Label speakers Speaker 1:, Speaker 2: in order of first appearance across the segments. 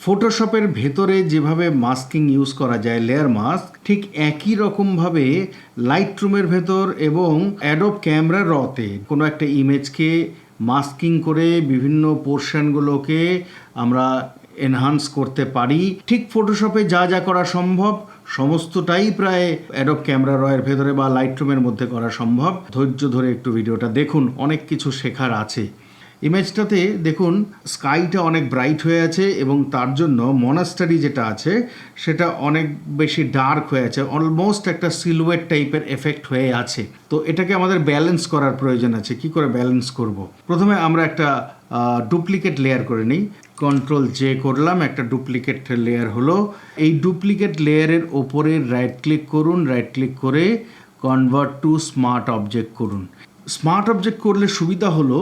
Speaker 1: ফটোশপের ভেতরে যেভাবে masking use করা যায় লেয়ার মাস্ক ঠিক একই রকমভাবে লাইট রুমের ভেতর এবং অ্যাডোব ক্যামেরা রতে কোনো একটা ইমেজকে মাস্কিং করে বিভিন্ন পোর্শনগুলোকে আমরা এনহান্স করতে পারি। ঠিক ফটোশপে যা যা করা সম্ভব, সমস্তটাই প্রায় অ্যাডোব ক্যামেরা রয়ের ভেতরে বা লাইট রুমের মধ্যে করা সম্ভব। ধৈর্য ধরে একটু ভিডিওটা দেখুন, অনেক কিছু শেখার আছে। ইমেজটাতে দেখুন, স্কাইটা অনেক ব্রাইট হয়ে আছে এবং তার জন্য মনাস্টারি যেটা আছে, সেটা অনেক বেশি ডার্ক হয়ে আছে, অলমোস্ট একটা সিলুয়েট টাইপের এফেক্ট হয়ে আছে। তো এটাকে আমাদের ব্যালেন্স করার প্রয়োজন আছে, কি করে ব্যালেন্স করব। প্রথমে আমরা একটা ডুপ্লিকেট লেয়ার করে নিই। কন্ট্রোল জে করলাম, একটা ডুপ্লিকেট লেয়ার হলো। এই ডুপ্লিকেট লেয়ারের ওপরে রাইট ক্লিক করুন রাইট ক্লিক করে কনভার্ট টু স্মার্ট অবজেক্ট করুন। স্মার্ট অবজেক্ট করলে সুবিধা হলো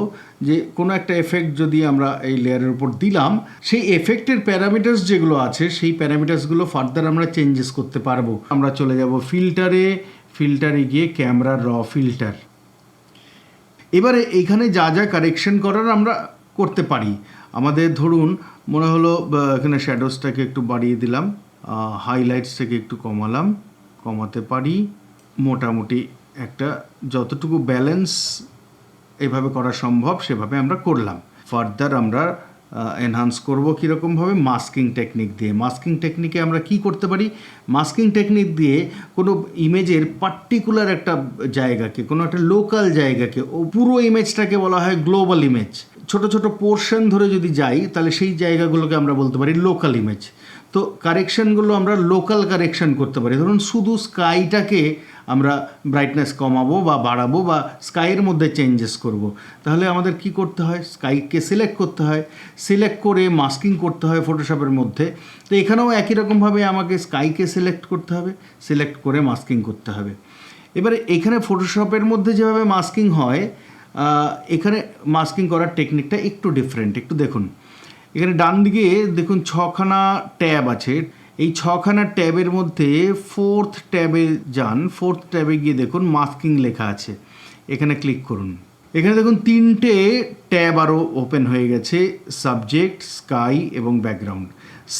Speaker 1: যে কোনো একটা এফেক্ট যদি আমরা এই লেয়ারের উপর দিলাম, সেই এফেক্টের প্যারামিটার্স যেগুলো আছে, সেই প্যারামিটার্সগুলো ফার্দার আমরা চেঞ্জেস করতে পারব। আমরা চলে যাব ফিল্টারে ফিল্টারে গিয়ে ক্যামেরার র ফিল্টার এবারে এইখানে যা যা কারেকশন করার আমরা করতে পারি। আমাদের ধরুন, মনে হলো এখানে শ্যাডোসটাকে একটু বাড়িয়ে দিলাম হাইলাইটসটাকে একটু কমালাম, কমাতে পারি, মোটামুটি একটা যতটুকু ব্যালেন্স এভাবে করা সম্ভব, সেভাবে আমরা করলাম। ফার্দার আমরা এনহান্স করব কীরকমভাবে? মাস্কিং টেকনিক দিয়ে। মাস্কিং টেকনিকে আমরা কি করতে পারি? মাস্কিং টেকনিক দিয়ে কোনো ইমেজের পার্টিকুলার একটা জায়গাকে, কোনো একটা লোকাল জায়গাকে, ও পুরো ইমেজটাকে বলা হয় গ্লোবাল ইমেজ ছোট ছোট পোর্শন ধরে যদি যাই, তাহলে সেই জায়গাগুলোকে আমরা বলতে পারি লোকাল ইমেজ তো কারেকশনগুলো আমরা লোকাল কারেকশন করতে পারি। ধরুন শুধু স্কাইটাকে আমরা ব্রাইটনেস কমাবো বা বাড়াবো বা স্কাইয়ের মধ্যে চেঞ্জেস করব। তাহলে আমাদের কি করতে হয়? স্কাইকে সিলেক্ট করতে হয়। সিলেক্ট করে মাস্কিং করতে হয় ফটোশপের মধ্যে। তো এখানেও একই রকমভাবে আমাকে স্কাইকে সিলেক্ট করতে হবে সিলেক্ট করে মাস্কিং করতে হবে। এবারে এখানে ফটোশপের মধ্যে যেভাবে মাস্কিং হয় এখানে মাস্কিং করার টেকনিকটা একটু ডিফারেন্ট একটু দেখুন। এখানে ডান দিকে দেখুন ছখানা ট্যাব আছে। এই ছখানা ট্যাবের মধ্যে ফোর্থ ট্যাবে যান ফোর্থ ট্যাবে গিয়ে দেখুন মাস্কিং লেখা আছে। এখানে ক্লিক করুন। এখানে দেখুন তিনটে ট্যাব আরও ওপেন হয়ে গেছে সাবজেক্ট স্কাই এবং ব্যাকগ্রাউন্ড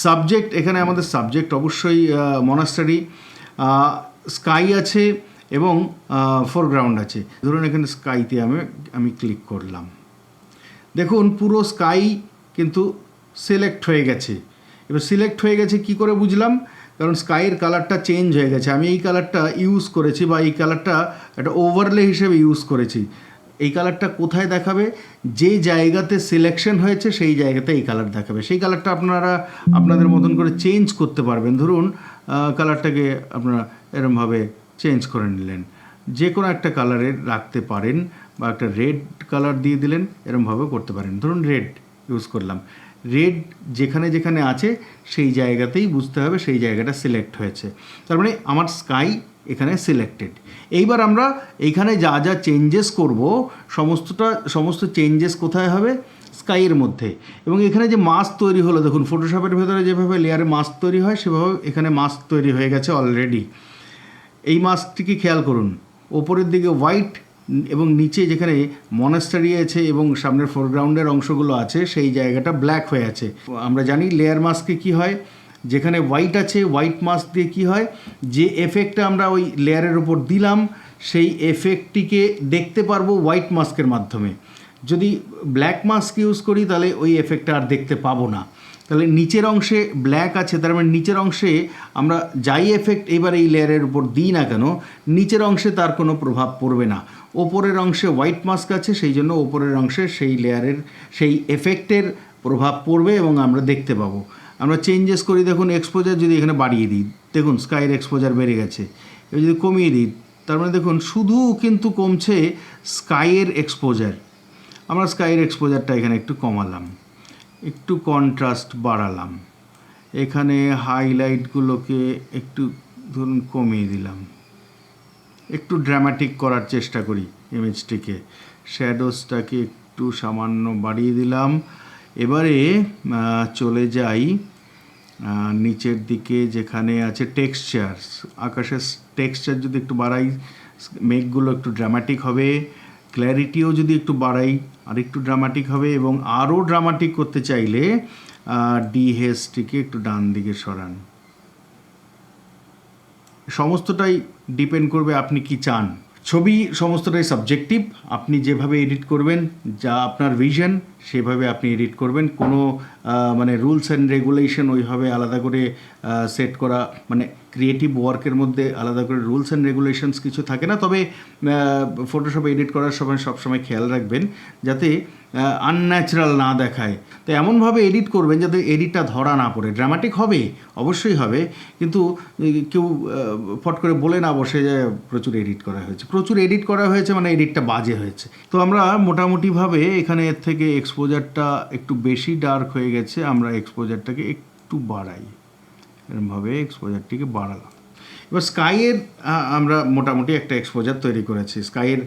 Speaker 1: সাবজেক্ট এখানে আমাদের সাবজেক্ট অবশ্যই মনাস্টারি স্কাই আছে এবং ফোরগ্রাউন্ড আছে। ধরুন এখানে স্কাইতে আমি আমি ক্লিক করলাম। দেখুন পুরো স্কাই কিন্তু সিলেক্ট হয়ে গেছে। এবার সিলেক্ট হয়ে গেছে, কি করে বুঝলাম? কারণ স্কাইয়ের কালারটা চেঞ্জ হয়ে গেছে। আমি এই কালারটা ইউজ করেছি বা এই কালারটা একটা ওভারলে হিসেবে ইউজ করেছি। এই কালারটা কোথায় দেখাবে? যে জায়গাতে সিলেকশন হয়েছে, সেই জায়গাতে এই কালার দেখাবে। সেই কালারটা আপনারা আপনাদের মতন করে চেঞ্জ করতে পারবেন। ধরুন কালারটাকে আপনারা এরমভাবে চেঞ্জ করে নিলেন। যে কোনো একটা কালারের রাখতে পারেন বা একটা রেড কালার দিয়ে দিলেন, এরমভাবে করতে পারেন। ধরুন রেড ইউজ করলাম। রেড যেখানে যেখানে আছে, সেই জায়গাতেই বুঝতে হবে সেই জায়গাটা সিলেক্ট হয়েছে। তার মানে আমার স্কাই এখানে সিলেক্টেড। এইবার আমরা এইখানে যা যা চেঞ্জেস করব, সমস্তটা, সমস্ত চেঞ্জেস কোথায় হবে? স্কাইয়ের মধ্যে। এবং এখানে যে মাস্ক তৈরি হলো, দেখুন ফটোশপের ভেতরে যেভাবে লেয়ারে মাস্ক তৈরি হয়, সেভাবে এখানে মাস্ক তৈরি হয়ে গেছে অলরেডি এই মাস্কটিকে খেয়াল করুন। ওপরের দিকে হোয়াইট এবং নিচে যেখানে মনাস্টারি আছে এবং সামনের ফোরগ্রাউন্ডের অংশগুলো আছে, সেই জায়গাটা ব্ল্যাক হয়ে আছে। আমরা জানি লেয়ার মাস্কে কি হয়? যেখানে হোয়াইট আছে হোয়াইট মাস্ক দিয়ে কি হয়? যে এফেক্টটা আমরা ওই লেয়ারের উপর দিলাম, সেই এফেক্টটিকে দেখতে পারব হোয়াইট মাস্কের মাধ্যমে। যদি ব্ল্যাক মাস্ক ইউজ করি, তাহলে ওই এফেক্টটা আর দেখতে পাবো না। তাহলে নিচের অংশে ব্ল্যাক আছে, তার মানে নিচের অংশে আমরা যাই এফেক্ট এবার এই লেয়ারের উপর দিই না কেন, নিচের অংশে তার কোনো প্রভাব পড়বে না। ওপরের অংশে হোয়াইট মাস্ক আছে, সেই জন্য ওপরের অংশে সেই লেয়ারের সেই এফেক্টের প্রভাব পড়বে এবং আমরা দেখতে পাবো। আমরা চেঞ্জেস করি, দেখুন এক্সপোজার যদি এখানে বাড়িয়ে দিই, দেখুন স্কাইয়ের এক্সপোজার বেড়ে গেছে। এবার যদি কমিয়ে দিই, তার মানে দেখুন শুধু কিন্তু কমছে স্কাইয়ের এক্সপোজার আমরা স্কাইয়ের এক্সপোজারটা এখানে একটু কমালাম। একটু কন্ট্রাস্ট বাড়ালাম। এখানে হাইলাইটগুলোকে একটু ধরুন কমিয়ে দিলাম। একটু ড্রামাটিক করার চেষ্টা করি ইমেজটিকে শ্যাডোসটাকে একটু সামান্য বাড়িয়ে দিলাম। এবারে চলে যাই নিচের দিকে যেখানে আছে টেক্সচার আকাশের টেক্সচার যদি একটু বাড়াই, মেঘগুলো একটু ড্রামাটিক হবে। ক্ল্যারিটিও যদি একটু বাড়াই আর একটু ড্রামাটিক হবে এবং আরও ড্রামাটিক করতে চাইলে ডিহেসটিকে একটু ডান দিকে সরান। সমস্তটাই ডিপেন্ড করবে আপনি কি চান। ছবি সমস্তটাই সাবজেক্টিভ আপনি যেভাবে এডিট করবেন, যা আপনার ভিশন সেভাবে আপনি এডিট করবেন। কোনো মানে রুলস অ্যান্ড রেগুলেশন ওইভাবে আলাদা করে সেট করা মানে ক্রিয়েটিভ ওয়ার্কের মধ্যে আলাদা করে রুলস অ্যান্ড রেগুলেশনস কিছু থাকে না। তবে ফটোশপে এডিট করার সময় সবসময় খেয়াল রাখবেন, যাতে আনন্যাচারাল না দেখায়। তো এমনভাবে এডিট করবেন যাতে এডিটটা ধরা না পড়ে। ড্রামাটিক হবে, অবশ্যই হবে। কিন্তু কেউ ফট করে বলে না বসে যে প্রচুর এডিট করা হয়েছে। প্রচুর এডিট করা হয়েছে মানে এডিটটা বাজে হয়েছে। তো আমরা মোটামুটিভাবে এখানে এর থেকে এক্সপোজারটা একটু বেশি ডার্ক হয়ে গেছে। আমরা এক্সপোজারটাকে একটু বাড়াই। এরমভাবে এক্সপোজারটিকে বাড়ালাম। এবার স্কাইয়ের আমরা মোটামুটি একটা এক্সপোজার তৈরি করেছি। স্কাইয়ের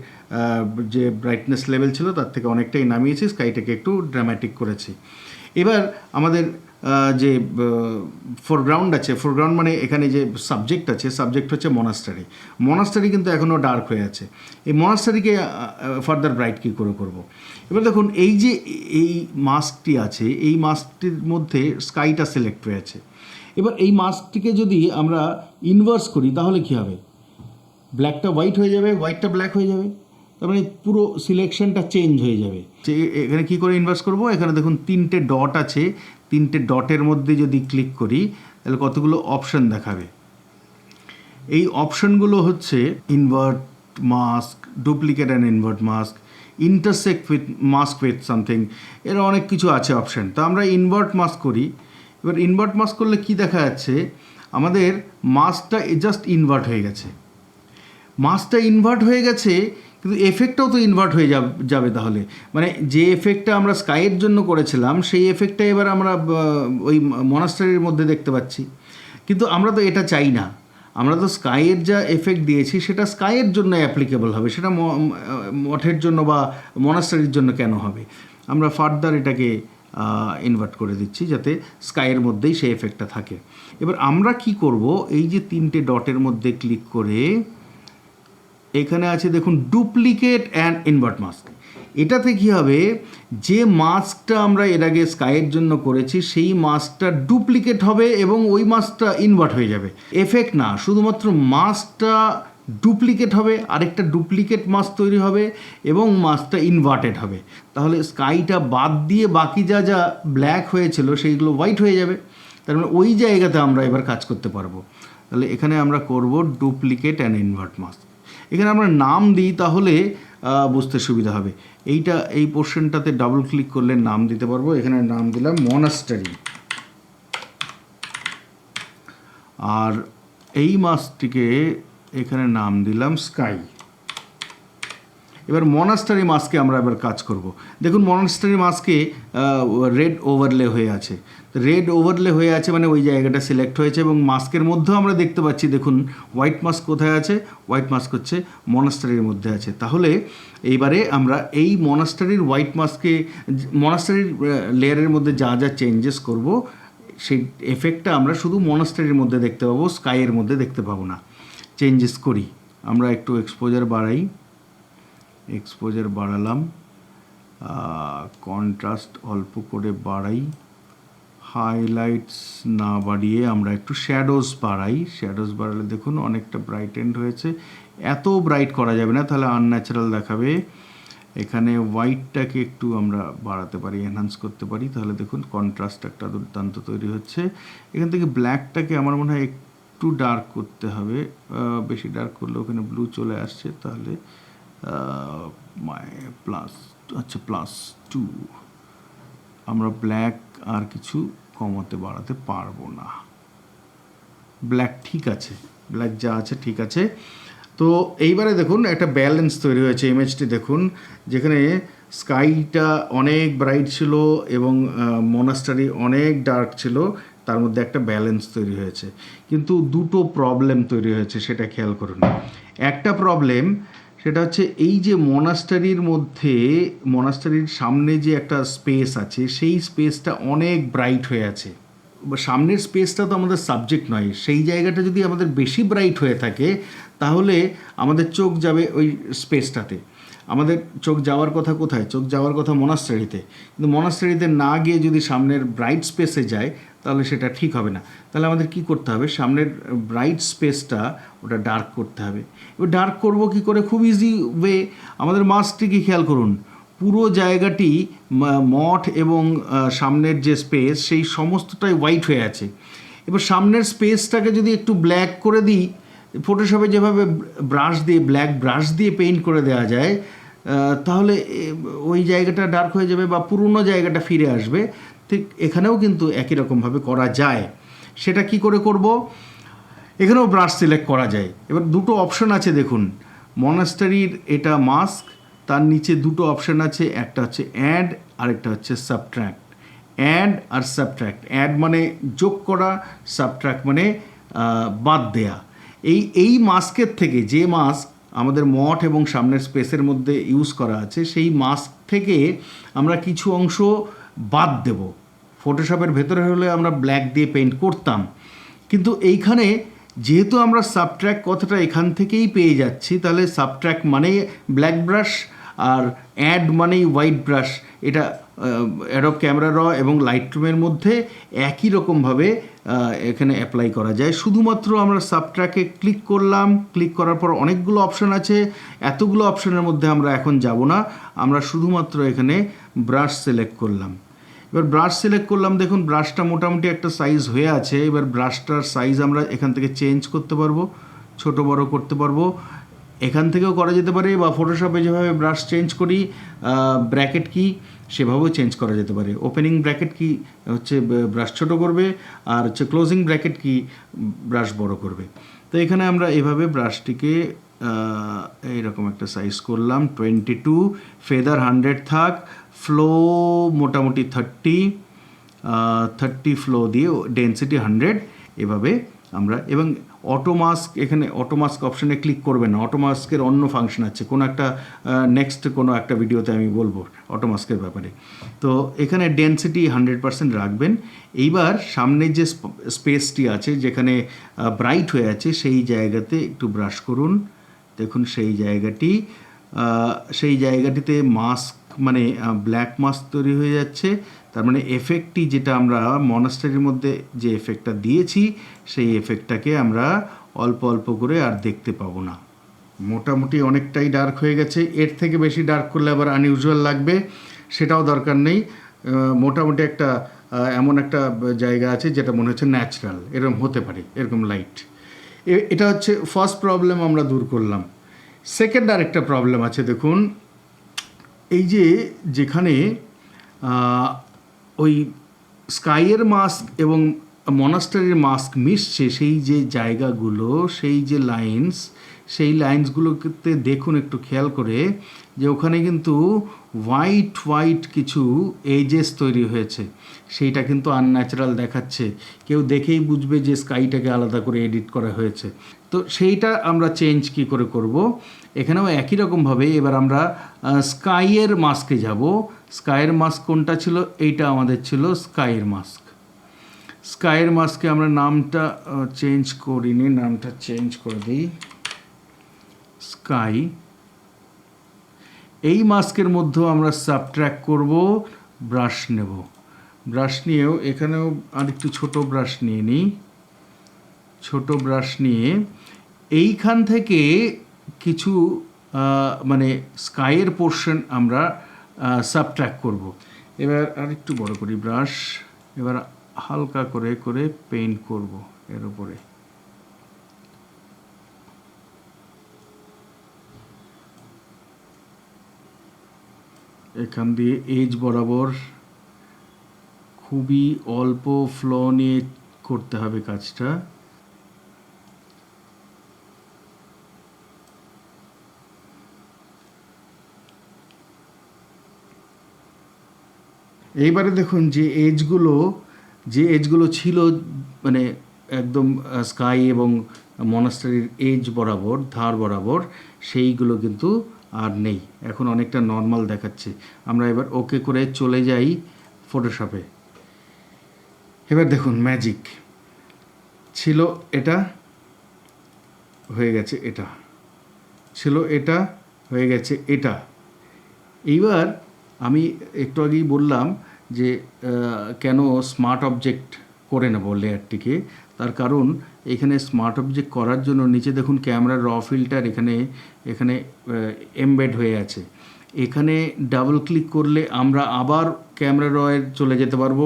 Speaker 1: যে ব্রাইটনেস লেভেল ছিল তার থেকে অনেকটাই নামিয়েছি, স্কাইটাকে একটু ড্রামাটিক করেছি। এবার আমাদের যে ফোরগ্রাউন্ড আছে ফোরগ্রাউন্ড মানে এখানে যে সাবজেক্ট আছে সাবজেক্ট হচ্ছে মনাস্টারি মনাস্টারি কিন্তু এখনও ডার্ক হয়ে আছে। এই মনাস্টারিকে ফার্দার ব্রাইট কী করে করব। এবার দেখুন, এই যে, এই মাস্কটি আছে, এই মাস্কটির মধ্যে স্কাইটা সিলেক্ট হয়ে আছে এবার এই মাস্কটিকে যদি আমরা ইনভার্স করি, তাহলে কী হবে? ব্ল্যাকটা হোয়াইট হয়ে যাবে হোয়াইটটা ব্ল্যাক হয়ে যাবে। তার মানে পুরো সিলেকশনটা চেঞ্জ হয়ে যাবে। এখানে কি করে ইনভার্স করব? এখানে দেখুন তিনটে ডট আছে। তিনটে ডটের মধ্যে যদি ক্লিক করি, তাহলে কতগুলো অপশন দেখাবে? এই অপশনগুলো হচ্ছে invert mask duplicate and invert mask intersect with mask with something এর অনেক কিছু আছে অপশন তো আমরা ইনভার্ট মাস্ক করি। এবার ইনভার্ট মাস্ক করলে কি দেখা যাচ্ছে? আমাদের মাস্কটা জাস্ট ইনভার্ট হয়ে গেছে। মাসটা ইনভার্ট হয়ে গেছে, কিন্তু এফেক্টটাও তো ইনভার্ট হয়ে যাবে তাহলে। মানে যে এফেক্টটা আমরা স্কাইয়ের জন্য করেছিলাম, সেই এফেক্টটা এবার আমরা ওই মনাস্টারির মধ্যে দেখতে পাচ্ছি। কিন্তু আমরা তো এটা চাই না। আমরা তো স্কাইয়ের যা এফেক্ট দিয়েছি, সেটা স্কাইয়ের জন্য অ্যাপ্লিকেবল হবে। সেটা মঠের জন্য বা মনাস্টারির জন্য কেন হবে? আমরা ফার্দার এটাকে ইনভার্ট করে দিচ্ছি যাতে স্কাইয়ের মধ্যেই সেই এফেক্টটা থাকে। এবার আমরা কি করব? এই যে তিনটে ডটের মধ্যে ক্লিক করে এখানে আছে দেখুন ডুপ্লিকেট অ্যান্ড ইনভার্ট মাস্ক এটাতে কী হবে? যে মাস্কটা আমরা এর আগে স্কাইয়ের জন্য করেছি, সেই মাস্কটা ডুপ্লিকেট হবে এবং ওই মাস্কটা ইনভার্ট হয়ে যাবে। এফেক্ট না, শুধুমাত্র মাস্কটা ডুপ্লিকেট হবে, আরেকটা ডুপ্লিকেট মাস্ক তৈরি হবে এবং মাস্কটা ইনভার্টেড হবে। তাহলে স্কাইটা বাদ দিয়ে বাকি যা যা ব্ল্যাক হয়েছিল সেইগুলো হোয়াইট হয়ে যাবে। তার মানে ওই জায়গাতে আমরা এবার কাজ করতে পারব। তাহলে এখানে আমরা করব ডুপ্লিকেট অ্যান্ড ইনভার্ট মাস্ক এখানে আমরা নাম দিই তাহলে বুঝতে সুবিধা হবে। এইটা, এই পোর্শনটাতে ডাবল ক্লিক করলে নাম দিতে পারব। এখানে নাম দিলাম মনাস্টারি আর এই মাসটিকে এখানে নাম দিলাম স্কাই। এবার মনাস্টারি মাস্কে আমরা এবার কাজ করব। দেখুন, মনাস্টারি মাস্কে রেড ওভারলে হয়ে আছে। রেড ওভারলে হয়ে আছে মানে ওই জায়গাটা সিলেক্ট হয়েছে এবং মাস্কের মধ্যেও আমরা দেখতে পাচ্ছি, দেখুন, হোয়াইট মাস্ক কোথায় আছে? হোয়াইট মাস্ক হচ্ছে মনাস্টারির মধ্যে আছে। তাহলে এইবারে আমরা এই মনাস্টারির হোয়াইট মাস্কে, মনাস্টারির লেয়ারের মধ্যে যা যা চেঞ্জেস করব, সেই এফেক্টটা আমরা শুধু মনাস্টারির মধ্যে দেখতে পাবো, স্কাইয়ের মধ্যে দেখতে পাবো না। চেঞ্জেস করি। আমরা একটু এক্সপোজার বাড়াই। এক্সপোজার বাড়ালাম। কন্ট্রাস্ট অল্প করে বাড়াই। হাইলাইটস না বাড়িয়ে আমরা একটু শ্যাডোজ বাড়াই। শ্যাডোজ বাড়ালে দেখুন অনেকটা ব্রাইটেন্ড হয়েছে। এত ব্রাইট করা যাবে না, তাহলে আনন্যাচারাল দেখাবে। এখানে হোয়াইটটাকে একটু আমরা বাড়াতে পারি এনহান্স করতে পারি। তাহলে দেখুন কন্ট্রাস্ট একটা দুর্দান্ত তৈরি হচ্ছে। এখান থেকে ব্ল্যাকটাকে আমার মনে হয় একটু ডার্ক করতে হবে। বেশি ডার্ক করলে ওখানে ব্লু চলে আসছে, তাহলে মাই প্লাস আচ্ছা প্লাস টু আমরা ব্ল্যাক আর কিছু কমাতে বাড়াতে পারব না। ব্ল্যাক ঠিক আছে ব্ল্যাক যা আছে ঠিক আছে। তো এইবারে দেখুন, একটা ব্যালেন্স তৈরি হয়েছে ইমেজটি দেখুন, যেখানে স্কাইটা অনেক ব্রাইট ছিল এবং মনাস্টারি অনেক ডার্ক ছিল। তার মধ্যে একটা ব্যালেন্স তৈরি হয়েছে। কিন্তু দুটো প্রবলেম তৈরি হয়েছে, সেটা খেয়াল করুন। একটা প্রবলেম সেটা হচ্ছে এই যে মনাস্টারির মধ্যে মনাস্টারির সামনে যে একটা স্পেস আছে, সেই স্পেসটা অনেক ব্রাইট হয়ে আছে। সামনের স্পেসটা তো আমাদের সাবজেক্ট নয়, সেই জায়গাটা যদি আমাদের বেশি ব্রাইট হয়ে থাকে, তাহলে আমাদের চোখ যাবে ওই স্পেসটাতে আমাদের চোখ যাওয়ার কথা কোথায়? চোখ যাওয়ার কথা মনাস্টারিতে কিন্তু মনাস্টারিতে না গিয়ে যদি সামনের ব্রাইট স্পেসে যায় তাহলে সেটা ঠিক হবে না। তাহলে আমাদের কি করতে হবে? সামনের ব্রাইট স্পেসটা ওটা ডার্ক করতে হবে। এবার ডার্ক করব কি করে? খুব ইজি ওয়ে আমাদের মাস্কটিকে খেয়াল করুন। পুরো জায়গাটি মঠ এবং সামনের যে স্পেস সেই সমস্তটাই হোয়াইট হয়ে আছে। এবার সামনের স্পেসটাকে যদি একটু ব্ল্যাক করে দিই ফটোশপে যেভাবে ব্রাশ দিয়ে ব্ল্যাক ব্রাশ দিয়ে পেইন্ট করে দেওয়া যায় তাহলে ওই জায়গাটা ডার্ক হয়ে যাবে বা পুরনো জায়গাটা ফিরে আসবে। ঠিক এখানেও কিন্তু একই রকমভাবে করা যায়। সেটা কি করে করব? এখানেও ব্রাশ সিলেক্ট করা যায়। এবার দুটো অপশন আছে দেখুন। মনাস্টারির এটা মাস্ক তার নিচে দুটো অপশন আছে, একটা হচ্ছে অ্যাড আরেকটা হচ্ছে সাবট্র্যাক্ট অ্যাড আর সাবট্র্যাক্ট অ্যাড মানে যোগ করা সাবট্র্যাক্ট মানে বাদ দেয়া। এই এই মাস্কের থেকে যে মাস্ক আমাদের মঠ এবং সামনের স্পেসের মধ্যে ইউজ করা আছে, সেই মাস্ক থেকে আমরা কিছু অংশ বাদ দেব। ফটোশপের ভেতরে হলে আমরা ব্ল্যাক দিয়ে পেইন্ট করতাম। কিন্তু এইখানে যেহেতু আমরা সাবট্র্যাক কথাটা এখান থেকেই পেয়ে যাচ্ছি, তাহলে সাবট্র্যাক মানেই ব্ল্যাক ব্রাশ আর অ্যাড মানেই হোয়াইট ব্রাশ এটা অ্যাডব ক্যামেরা র এবং লাইটরুমের মধ্যে একই রকমভাবে এখানে অ্যাপ্লাই করা যায়। শুধুমাত্র আমরা সাবট্র্যাকে ক্লিক করলাম ক্লিক করার পর অনেকগুলো অপশান আছে। এতগুলো অপশানের মধ্যে আমরা এখন যাব না। আমরা শুধুমাত্র এখানে ব্রাশ সিলেক্ট করলাম। এবার ব্রাশ সিলেক্ট করলাম, দেখুন ব্রাশটা মোটামুটি একটা সাইজ হয়ে আছে, এবার ব্রাশটার সাইজ আমরা এখান থেকে চেঞ্জ করতে পারব, ছোট বড় করতে পারব। এখান থেকেও করা যেতে পারে, বা ফটোশপে যেভাবে ব্রাশ চেঞ্জ করি ব্র্যাকেট কি সেভাবেও চেঞ্জ করা যেতে পারে। ওপেনিং ব্র্যাকেট কি হচ্ছে ব্রাশ ছোট করবে, আর হচ্ছে ক্লোজিং ব্র্যাকেট কি ব্রাশ বড় করবে। তো এখানে আমরা এভাবে ব্রাশটিকে এইরকম একটা সাইজ করলাম টোয়েন্টি টু ফেদার হান্ড্রেড থাক ফ্লো মোটামুটি থার্টি থার্টি ফ্লো দিয়ে ডেন্সিটি হান্ড্রেড এভাবে আমরা, এবং অটো মাস্ক এখানে অটো মাস্ক অপশানে ক্লিক করবেন না। অটো মাস্কের অন্য ফাংশন আছে। কোনো একটা নেক্সট কোনো একটা ভিডিওতে আমি বলব অটো মাস্কের ব্যাপারে। তো এখানে ডেন্সিটি হান্ড্রেড পার্সেন্ট রাখবেন। এইবার সামনে যে স্পেসটি আছে, যেখানে ব্রাইট হয়ে আছে, সেই জায়গাতে একটু ব্রাশ করুন। দেখুন সেই জায়গাটি সেই জায়গাটিতে মাস্ক মানে ব্ল্যাক মাস্ক তৈরি হয়ে যাচ্ছে। তার মানে এফেক্টটি যেটা আমরা মনাস্টারির মধ্যে যে এফেক্টটা দিয়েছি, সেই এফেক্টটাকে আমরা অল্প অল্প করে আর দেখতে পাবো না। মোটামুটি অনেকটাই ডার্ক হয়ে গেছে। এর থেকে বেশি ডার্ক করলে আবার আনইউজুয়াল লাগবে, সেটাও দরকার নেই। মোটামুটি একটা এমন একটা জায়গা আছে যেটা মনে হচ্ছে ন্যাচারাল এরকম হতে পারে, এরকম লাইট এটা হচ্ছে ফার্স্ট প্রবলেম আমরা দূর করলাম। সেকেন্ড আর একটা প্রবলেম আছে, দেখুন। এই যে যেখানে ওই স্কাইয়ের মাস্ক এবং মনাস্টারির মাস্ক মিশছে, সেই যে জায়গাগুলো, সেই যে লাইন্স, সেই লাইন্সগুলোতে দেখুন একটু খেয়াল করে যে ওখানে কিন্তু হোয়াইট হোয়াইট কিছু এজেস তৈরি হয়েছে। সেইটা কিন্তু আনন্যাচারাল দেখাচ্ছে। কেউ দেখেই বুঝবে যে স্কাইটাকে আলাদা করে এডিট করা হয়েছে। তো সেইটা আমরা চেঞ্জ কি করে করব? এখানেও একই রকমভাবে এবার আমরা স্কাইয়ের মাস্কে যাব। স্কাইয়ের মাস্ক কোনটা ছিল? এইটা আমাদের ছিল স্কাইয়ের মাস্ক। স্কাইয়ের মাস্কে আমরা নামটা চেঞ্জ করিনি, নামটা চেঞ্জ করে দিই। স্কাই। এই মাস্কের মধ্যেও আমরা সাবট্র্যাক করব, ব্রাশ নেব। ব্রাশ নিয়েও এখানেও আরেকটু ছোট ব্রাশ নিয়ে নিই। ছোট ব্রাশ নিয়ে এইখান থেকে কিছু মানে স্কাইয়ের পোর্শন আমরা সাবট্র্যাক করব। এবার আরেকটু বড় করি ব্রাশ এবার হালকা করে করে পেইন্ট করব এর উপরে। এখান দিয়ে এজ বরাবর খুবই অল্প ফ্লো নিয়ে করতে হবে কাজটা। এইবারে দেখুন যে এজগুলো যে এজগুলো ছিল মানে একদম স্কাই এবং মনাস্টারির এজ বরাবর, ধার বরাবর, সেইগুলো কিন্তু আর নেই। এখন অনেকটা নর্মাল দেখাচ্ছে। আমরা এবার ওকে করে চলে যাই ফটোশপে এবার দেখুন ম্যাজিক ছিল এটা, হয়ে গেছে এটা। ছিল এটা, হয়ে গেছে এটা। এইবার আমি একটু আগেই বললাম যে কেন স্মার্ট অবজেক্ট করে নেব লেয়ারটিকে তার কারণ এখানে স্মার্ট অবজেক্ট করার জন্য নিচে দেখুন ক্যামেরার র ফিল্টার এখানে এখানে এমবেড হয়ে আছে। এখানে ডাবল ক্লিক করলে আমরা আবার ক্যামেরা রয়ের চলে যেতে পারব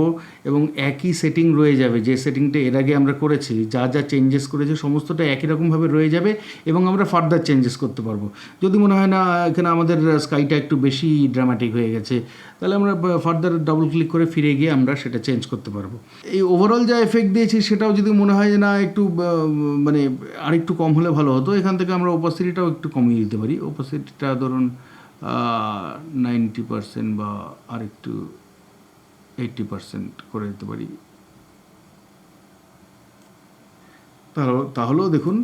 Speaker 1: এবং একই সেটিং রয়ে যাবে। যে সেটিংটা এর আগে আমরা করেছি, যা যা চেঞ্জেস করেছি সমস্তটা একই রকমভাবে রয়ে যাবে এবং আমরা ফার্দার চেঞ্জেস করতে পারব। যদি মনে হয় না, এখানে আমাদের স্কাইটা একটু বেশি ড্রামাটিক হয়ে গেছে, তাহলে আমরা ফার্দার ডাবল ক্লিক করে ফিরে গিয়ে আমরা সেটা চেঞ্জ করতে পারব। এই ওভারঅল যা এফেক্ট দিয়েছি সেটাও যদি মনে হয় যে না, একটু মানে আরেকটু কম হলে ভালো হতো, এখান থেকে আমরা ওপাসিটিটাও একটু কমিয়ে দিতে পারি। ওপাসিটিটা ধরুন নাইনটি পার্সেন্ট বা আরেকটু এইটটি পার্সেন্ট করে দিতে পারি। তাহলে, তাহলেও দেখুন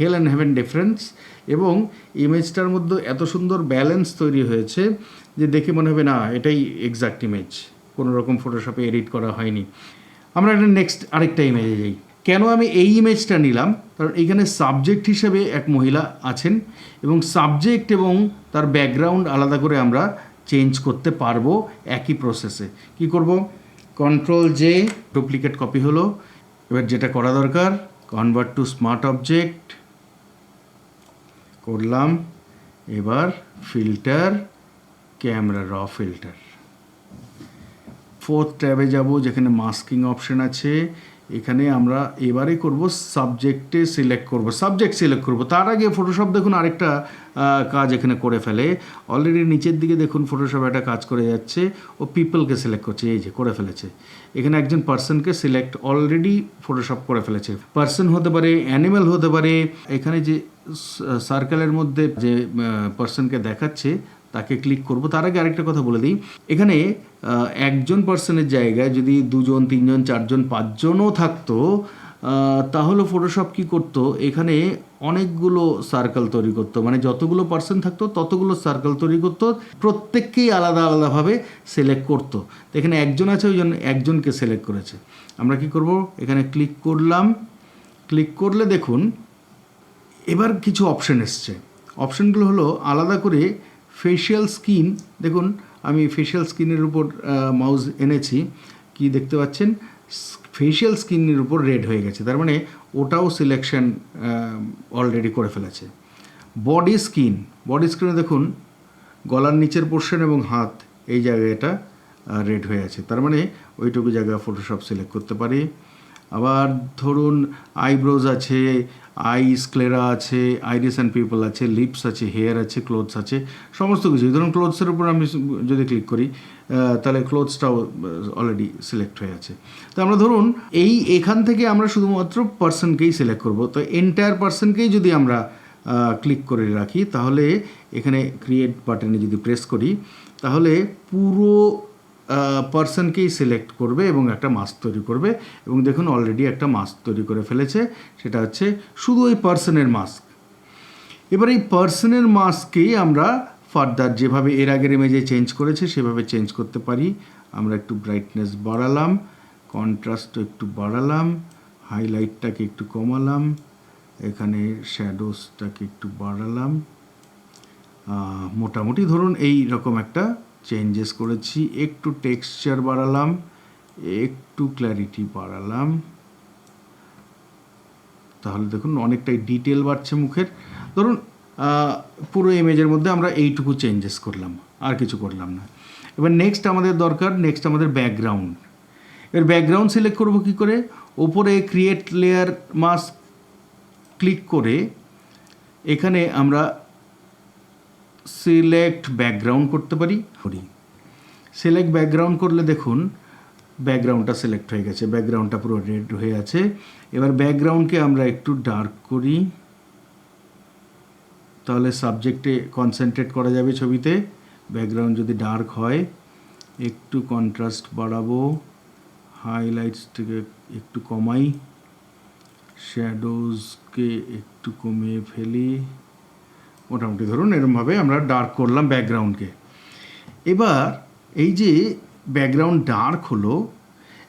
Speaker 1: হেল অ্যান্ড হ্যাভেন ডিফারেন্স এবং ইমেজটার মধ্যে এত সুন্দর ব্যালেন্স তৈরি হয়েছে যে দেখে মনে হবে, না, এটাই এক্সাক্ট ইমেজ কোনো রকম ফটোশপে এডিট করা হয়নি। আমরা একটা নেক্সট আরেকটা ইমেজে যাই। কেন আমি এই ইমেজটা নিলাম? কারণ এইখানে সাবজেক্ট হিসেবে এক মহিলা আছেন এবং সাবজেক্ট এবং তার ব্যাকগ্রাউন্ড আলাদা করে আমরা চেঞ্জ করতে পারব একই প্রসেসে কি করব? কন্ট্রোল জে ডুপ্লিকেট কপি হলো। এবার যেটা করা দরকার কনভার্ট টু স্মার্ট অবজেক্ট করলাম। এবার filter camera raw filter fourth ট্যাবে যাব, যেখানে মাস্কিং অপশন আছে। এখানে আমরা এবারে করব সাবজেক্টে সিলেক্ট করব। সাবজেক্ট সিলেক্ট করব। তার আগে ফটোশপ দেখুন আরেকটা কাজ এখানে করে ফেলে। অলরেডি নিচের দিকে দেখুন ফটোশপ একটা কাজ করে যাচ্ছে। ও পিপলকে সিলেক্ট করছে। এই যে, করে ফেলেছে। এখানে একজন পার্সনকে সিলেক্ট অলরেডি ফটোশপ করে ফেলেছে। পার্সন হতে পারে অ্যানিম্যাল হতে পারে। এখানে যে সার্কেলের মধ্যে যে পার্সনকে দেখাচ্ছে তাকে ক্লিক করব। তার আগে আরেকটা কথা বলে দিই। এখানে একজন পার্সনের জায়গায় যদি দুজন, তিনজন, চারজন, পাঁচজনও থাকতো তাহলে ফটোশপ কি করতো? এখানে অনেকগুলো সার্কেল তৈরি করতো। মানে যতগুলো পার্সন থাকতো, ততগুলো সার্কেল তৈরি করতো। প্রত্যেককেই আলাদা আলাদাভাবে সিলেক্ট করতো। তো এখানে একজন আছে, ওই জন্য একজনকে সিলেক্ট করেছে। আমরা কি করব? এখানে ক্লিক করলাম। ক্লিক করলে দেখুন, এবার কিছু অপশন এসছে। অপশনগুলো হলো আলাদা করে ফেশিয়াল স্কিন দেখুন, আমি ফেশিয়াল স্কিনের উপর মাউস এনেছি, কি দেখতে পাচ্ছেন? ফেশিয়াল স্কিনের উপর রেড হয়ে গেছে, তার মানে ওটাও সিলেকশন অলরেডি করে ফেলেছে। বডি স্কিন বডি স্কিনে দেখুন, গলার নিচের পোর্শন এবং হাত, এই জায়গাটা রেড হয়ে আছে, তার মানে ওইটুকু জায়গা ফটোশপ সিলেক্ট করতে পারি। আবার ধরুন আইব্রোজ আছে আই স্ক্লেরা আছে আইরিস অ্যান্ড পিপল আছে লিপস আছে হেয়ার আছে ক্লোথস আছে, সমস্ত কিছু। ধরুন ক্লোথসের উপর আমি যদি ক্লিক করি তাহলে ক্লোথসটাও অলরেডি সিলেক্ট হয়ে আছে। তো আমরা ধরুন, এই এখান থেকে আমরা শুধুমাত্র পার্সনকেই সিলেক্ট করব। তো এন্টায়ার পার্সনকেই যদি আমরা ক্লিক করে রাখি, তাহলে এখানে ক্রিয়েট বাটনে যদি প্রেস করি, তাহলে পুরো পার্সনকেই সিলেক্ট করবে এবং একটা মাস্ক তৈরি করবে। এবং দেখুন অলরেডি একটা মাস্ক তৈরি করে ফেলেছে, সেটা হচ্ছে শুধু ওই পার্সনের মাস্ক এবার এই পার্সনের মাস্ককেই আমরা ফার্দার যেভাবে এর আগের ইমেজে চেঞ্জ করেছে, সেভাবে চেঞ্জ করতে পারি। আমরা একটু ব্রাইটনেস বাড়ালাম কন্ট্রাস্ট একটু বাড়ালাম হাইলাইটটাকে একটু কমালাম, এখানে শ্যাডোসটাকে একটু বাড়ালাম। মোটামুটি ধরুন এই রকম একটা চেঞ্জেস করেছি, একটু টেক্সচার বাড়ালাম, একটু ক্ল্যারিটি বাড়ালাম। তাহলে দেখুন অনেকটাই ডিটেল বাড়ছে মুখের। ধরুন পুরো ইমেজের মধ্যে আমরা এইটুকু চেঞ্জেস করলাম, আর কিছু করলাম না। এবার নেক্সট আমাদের দরকার নেক্সট আমাদের ব্যাকগ্রাউন্ড এবার ব্যাকগ্রাউন্ড সিলেক্ট করব কি করে? ওপরে ক্রিয়েট লেয়ার মাস্ক ক্লিক করে, এখানে আমরা সিলেক্ট ব্যাকগ্রাউন্ড করতে পারি? করি। সিলেক্ট ব্যাকগ্রাউন্ড করলে দেখুন ব্যাকগ্রাউন্ডটা সিলেক্ট হয়ে গেছে ব্যাকগ্রাউন্ডটা পুরো রেড হয়ে আছে। এবার ব্যাকগ্রাউন্ডকে আমরা একটু ডার্ক করি। তাহলে সাবজেক্টে কনসেন্ট্রেট করা যাবে ছবিতে। ব্যাকগ্রাউন্ড যদি ডার্ক হয়, একটু কন্ট্রাস্ট বাড়াবো। হাইলাইটসটাকে একটু কমাই। শ্যাডোজকে একটু কমিয়ে ফেলি। মোটামুটি ধরুন, এরমভাবে আমরা ডার্ক করলাম ব্যাকগ্রাউন্ডকে এবার এই যে ব্যাকগ্রাউন্ড ডার্ক হলো,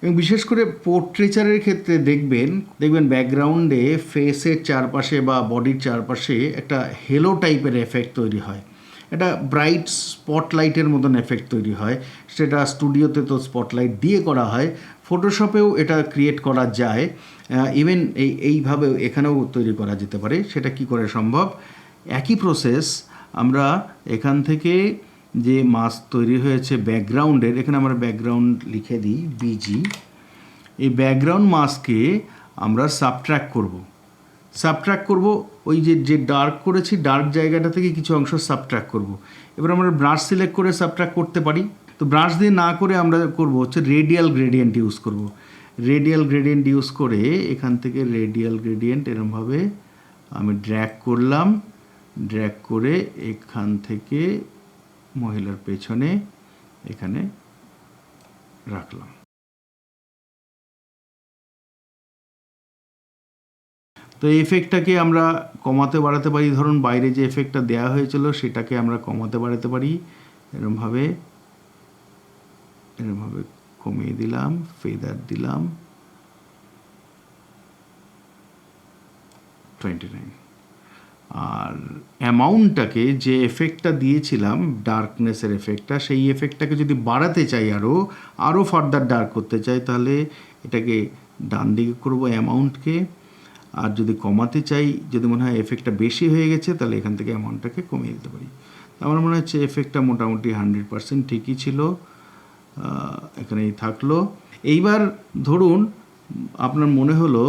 Speaker 1: এবং বিশেষ করে পোর্ট্রেচারের ক্ষেত্রে দেখবেন দেখবেন ব্যাকগ্রাউন্ডে ফেসের চারপাশে বা বডির চারপাশে একটা হেলো টাইপের এফেক্ট তৈরি হয়। একটা ব্রাইট স্পটলাইটের মতন এফেক্ট তৈরি হয়। সেটা স্টুডিওতে তো স্পটলাইট দিয়ে করা হয়। ফটোশপেও এটা ক্রিয়েট করা যায়। ইভেন এই এইভাবে এখানেও তৈরি করা যেতে পারে। সেটা কি করে সম্ভব? একই প্রসেস আমরা এখান থেকে যে মাস্ক তৈরি হয়েছে ব্যাকগ্রাউন্ডের এখানে আমরা ব্যাকগ্রাউন্ড লিখে দিই বিজি এই ব্যাকগ্রাউন্ড মাস্কে আমরা সাবট্র্যাক করব। সাবট্র্যাক করব, ওই যে যে ডার্ক করেছি ডার্ক জায়গাটা থেকে কিছু অংশ সাবট্র্যাক করব। এবার আমরা ব্রাশ সিলেক্ট করে সাবট্র্যাক করতে পারি। তো ব্রাশ দিয়ে না করে আমরা করব হচ্ছে রেডিয়াল গ্রেডিয়েন্ট ইউজ করব। রেডিয়াল গ্রেডিয়েন্ট ইউজ করে এখান থেকে রেডিয়াল গ্রেডিয়েন্ট এরমভাবে আমি ড্র্যাক করলাম। ড্র্যাগ করে এখান থেকে মহিলার পেছনে এখানে রাখলাম। তো এই এফেক্টটাকে আমরা কমাতে বাড়াতে পারি। ধরুন বাইরে যে এফেক্টটা দেওয়া হয়েছিল সেটাকে আমরা কমাতে বাড়াতে পারি। এরমভাবে এরমভাবে কমিয়ে দিলাম ফেদার দিলাম। টোয়েন্টি নাইন আর অ্যামাউন্টটাকে যে এফেক্টটা দিয়েছিলাম ডার্কনেসের এফেক্টটা সেই এফেক্টটাকে যদি বাড়াতে চাই আরও আরও ফার্দার ডার্ক করতে চাই, তাহলে এটাকে ডান দিকে করব অ্যামাউন্টকে আর যদি কমাতে চাই, যদি মনে হয় এফেক্টটা বেশি হয়ে গেছে, তাহলে এখান থেকে অ্যামাউন্টটাকে কমিয়ে দিতে পারি। আমার মনে হচ্ছে এফেক্টটা মোটামুটি হান্ড্রেড পার্সেন্ট ঠিকই ছিল এখানেই থাকল। এইবার ধরুন, আপনার মনে হলো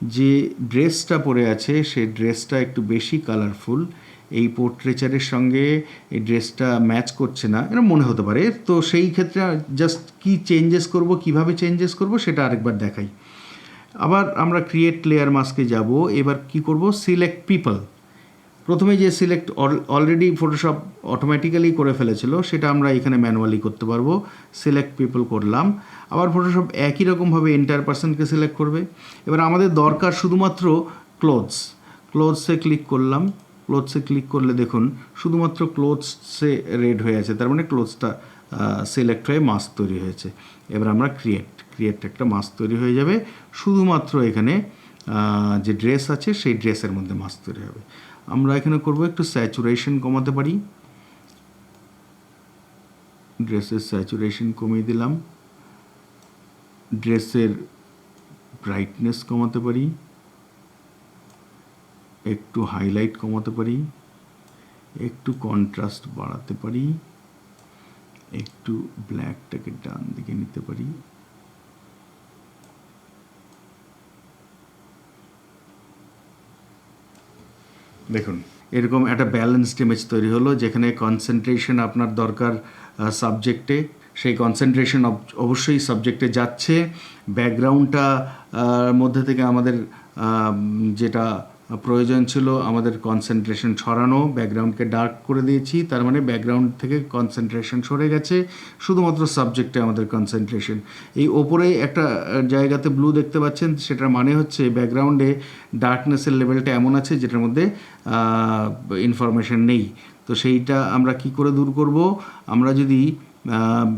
Speaker 1: যে ড্রেসটা পরে আছে, সে ড্রেসটা একটু বেশি কালারফুল এই পোর্ট্রেচারের সঙ্গে এই ড্রেসটা ম্যাচ করছে না এরকম মনে হতে পারে। তো সেই ক্ষেত্রে জাস্ট কি চেঞ্জেস করব, কীভাবে চেঞ্জেস করব, সেটা আরেকবার দেখাই। আবার আমরা ক্রিয়েট লেয়ার মাস্কে যাব। এবার কি করব? সিলেক্ট পিপল প্রথমে যে সিলেক্ট অলরেডি ফটোশপ অটোমেটিক্যালি করে ফেলেছিল, সেটা আমরা এখানে ম্যানুয়ালি করতে পারব। সিলেক্ট পিপল করলাম। আবার ফটোশপ একই রকমভাবে এন্টার পার্সনকে সিলেক্ট করবে। এবার আমাদের দরকার শুধুমাত্র ক্লোথস ক্লোথসে ক্লিক করলাম। ক্লোথসে ক্লিক করলে দেখুন, শুধুমাত্র ক্লোথসে রেড হয়ে আছে। তার মানে ক্লোথসটা সিলেক্ট হয়ে মাস্ক তৈরি হয়েছে। এবার আমরা ক্রিয়েট ক্রিয়েট একটা মাস্ক তৈরি হয়ে যাবে। শুধুমাত্র এখানে যে ড্রেস আছে, সেই ড্রেসের মধ্যে মাস্ক তৈরি হবে। আমরা এখানে করব একটু স্যাচুরেশন কমাতে পারি। ড্রেসের স্যাচুরেশন কমিয়ে দিলাম। ড্রেসের ব্রাইটনেস কমাতে পারি, একটু হাইলাইট কমাতে পারি, একটু কন্ট্রাস্ট বাড়াতে পারি, একটু ব্ল্যাকটাকে ডান দিকে নিতে পারি। দেখুন, এরকম একটা ব্যালেন্সড ইমেজ তৈরি হলো, যেখানে কনসেন্ট্রেশন আপনার দরকার সাবজেক্টে সেই কনসেন্ট্রেশন অবশ্যই সাবজেক্টে যাচ্ছে। ব্যাকগ্রাউন্ডটা মধ্যে থেকে আমাদের যেটা প্রয়োজন ছিল, আমাদের কনসেন্ট্রেশন ছড়ানো ব্যাকগ্রাউন্ডকে ডার্ক করে দিয়েছি। তার মানে ব্যাকগ্রাউন্ড থেকে কনসেন্ট্রেশন সরে গেছে। শুধুমাত্র সাবজেক্টে আমাদের কনসেন্ট্রেশন এই ওপরে একটা জায়গাতে ব্লু দেখতে পাচ্ছেন, সেটার মানে হচ্ছে ব্যাকগ্রাউন্ডে ডার্কনেসের লেভেলটা এমন আছে, যেটার মধ্যে ইনফরমেশন নেই। তো সেইটা আমরা কি করে দূর করব? আমরা যদি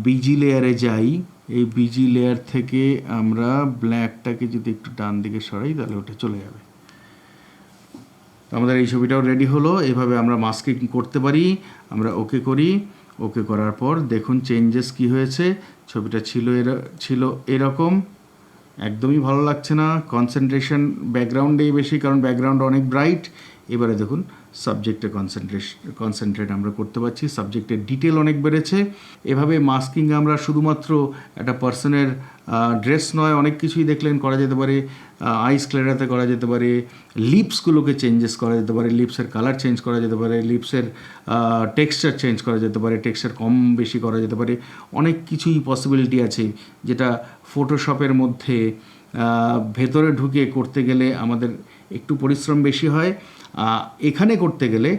Speaker 1: বিজি লেয়ারে যাই, এই বিজি লেয়ার থেকে আমরা ব্ল্যাকটাকে যদি একটু ডান দিকে সরাই, তাহলে ওটা চলে যাবে। আমাদের এই ছবিটাও রেডি হলো, এভাবে আমরা মাস্কিং করতে পারি, আমরা ওকে করি। ওকে করার পর দেখুন চেঞ্জেস কি হয়েছে, ছবিটা ছিল এর- ছিল এরকম। একদমই ভালো লাগছে না কনসেন্ট্রেশন ব্যাকগ্রাউন্ডেই বেশি, কারণ ব্যাকগ্রাউন্ড অনেক ব্রাইট এবারে দেখুন সাবজেক্টে কনসেন্ট্রেশন কনসেন্ট্রেট আমরা করতে পারছি সাবজেক্টের ডিটেল অনেক বেড়েছে। এভাবে মাস্কিং আমরা শুধুমাত্র একটা পার্সনের ড্রেস নয়, অনেক কিছুই দেখলেন করা যেতে পারে আইস ক্লেরাতে করা যেতে পারে লিপসগুলোকে চেঞ্জেস করা যেতে পারে লিপসের কালার চেঞ্জ করা যেতে পারে লিপসের টেক্সচার চেঞ্জ করা যেতে পারে টেক্সচার কম বেশি করা যেতে পারে, অনেক কিছুই পসিবিলিটি আছে, যেটা ফটোশপের মধ্যে ভেতরে ঢুকে করতে গেলে আমাদের একটু পরিশ্রম বেশি হয়। এখানে করতে গেলে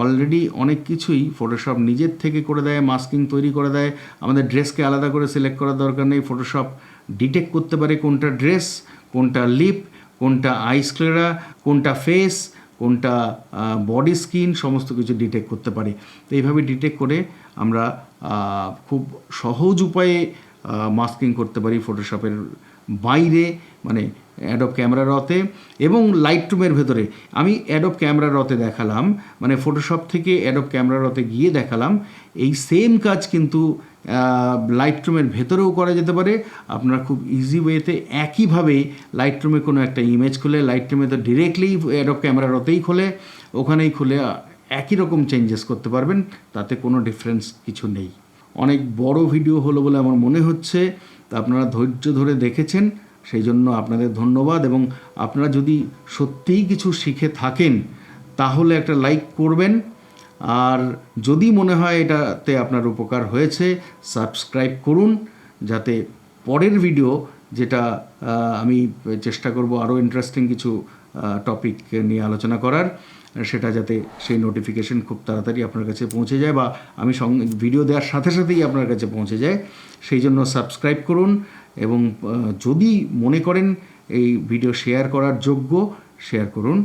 Speaker 1: অলরেডি অনেক কিছুই ফটোশপ নিজের থেকে করে দেয় মাস্কিং তৈরি করে দেয়। আমাদের ড্রেসকে আলাদা করে সিলেক্ট করার দরকার নেই। ফটোশপ ডিটেক্ট করতে পারে কোনটা ড্রেস কোনটা লিপ কোনটা আইস ক্লেরা কোনটা ফেস কোনটা বডি স্কিন সমস্ত কিছু ডিটেক্ট করতে পারে। তো এইভাবে ডিটেক্ট করে আমরা খুব সহজ উপায়ে মাস্কিং করতে পারি ফটোশপের বাইরে। মানে অ্যাডব ক্যামেরা রতে এবং লাইট রুমের ভেতরে। আমি অ্যাডব ক্যামেরা রতে দেখালাম মানে ফটোশপ থেকে অ্যাডব ক্যামেরা রতে গিয়ে দেখালাম। এই সেম কাজ কিন্তু লাইট রুমের ভেতরেও করা যেতে পারে। আপনারা খুব ইজি ওয়েতে একইভাবে লাইট রুমে কোনো একটা ইমেজ খুলে লাইট রুমে তো ডিরেক্টলি অ্যাডব ক্যামেরা রতেই খোলে। ওখানেই খুলে, একই রকম চেঞ্জেস করতে পারবেন, তাতে কোনো ডিফারেন্স কিছু নেই। অনেক বড় ভিডিও হলো বলে আমার মনে হচ্ছে। তা আপনারা ধৈর্য ধরে দেখেছেন। সেই জন্য আপনাদের ধন্যবাদ এবং আপনারা যদি সত্যিই কিছু শিখে থাকেন, তাহলে একটা লাইক করবেন। আর যদি মনে হয় এটাতে আপনার উপকার হয়েছে, সাবস্ক্রাইব করুন যাতে পরের ভিডিও যেটা আমি চেষ্টা করব আরও ইন্টারেস্টিং কিছু টপিক নিয়ে আলোচনা করার, সেটা যাতে সেই নোটিফিকেশন খুব তাড়াতাড়ি আপনার কাছে পৌঁছে যায় বা আমি ভিডিও দেওয়ার সাথে সাথেই আপনার কাছে পৌঁছে যায়। সেই জন্য সাবস্ক্রাইব করুন এবং যদি মনে করেন এই ভিডিও শেয়ার করার যোগ্য, শেয়ার করুন।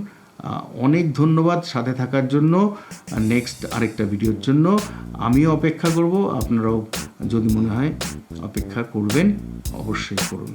Speaker 1: অনেক ধন্যবাদ সাথে থাকার জন্য। নেক্সট আরেকটা ভিডিওর জন্য আমিও অপেক্ষা করব। আপনারাও যদি মনে হয় অপেক্ষা করবেন, অবশ্যই করুন।